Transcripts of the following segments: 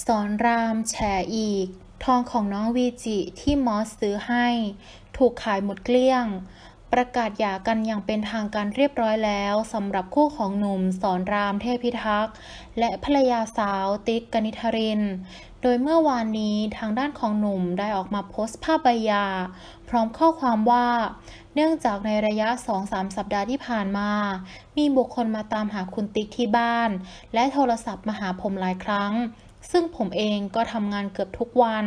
สอนรามแฉอีก ทองของน้องวีจิที่มอสซื้อให้ ถูกขายหมดเกลี้ยง ประกาศหย่ากันอย่างเป็นทางการเรียบร้อยแล้วสำหรับคู่ของหนุ่มสอนรามเทพิทักษ์ และภรรยาสาวติ๊กกนิธริน โดยเมื่อวานนี้ทางด้านของหนุ่มได้ออกมาโพสต์ภาพใบหย่าพร้อมข้อความว่าเนื่องจากในระยะ 2-3 สัปดาห์ที่ผ่านมา มีบุคคลมาตามหาคุณติ๊กที่บ้าน และโทรศัพท์มาหาผมหลายครั้ง ซึ่งผมเองก็ทำงานเกือบทุกวัน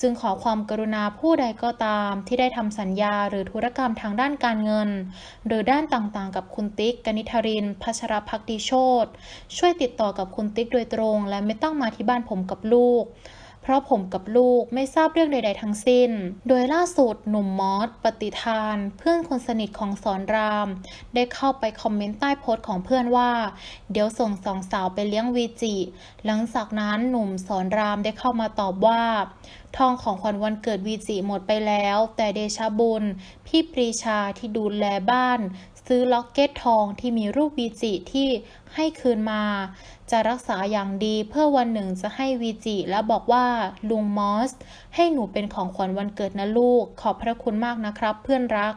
จึงขอความกรุณาผู้ใดก็ตามที่ได้ทำสัญญาหรือธุรกรรมทางด้านการเงิน หรือด้านต่างๆ กับคุณติ๊กกนิธรินพัชรพักดีโชตช่วยติดต่อกับคุณติ๊กโดยตรง และไม่ต้องมาที่บ้านผมกับลูก เพราะผมกับลูกไม่ทราบเรื่องใด ๆ ทั้งสิ้น โดยล่าสุดหนุ่มมอสปฏิทาน เพื่อนคนสนิทของสอนราม ได้เข้าไปคอมเมนต์ใต้โพสต์ของเพื่อนว่า เดี๋ยวส่งสองสาวไปเลี้ยงวีจิ หลังจากนั้นหนุ่มสอนรามได้เข้ามาตอบว่า ทองของขวัญวันเกิดวีจิหมดไปแล้ว แต่เดชบุญ พี่ปรีชาที่ดูแลบ้าน ซื้อล็อกเก็ตทองที่มีรูปวีจิที่ให้คืนมา จะรักษาอย่างดีเพื่อวันหนึ่งจะให้วีจิและบอกว่าลุงมอส ให้หนูเป็นของขวัญวันเกิดนะลูก ขอบพระคุณมากนะครับเพื่อนรัก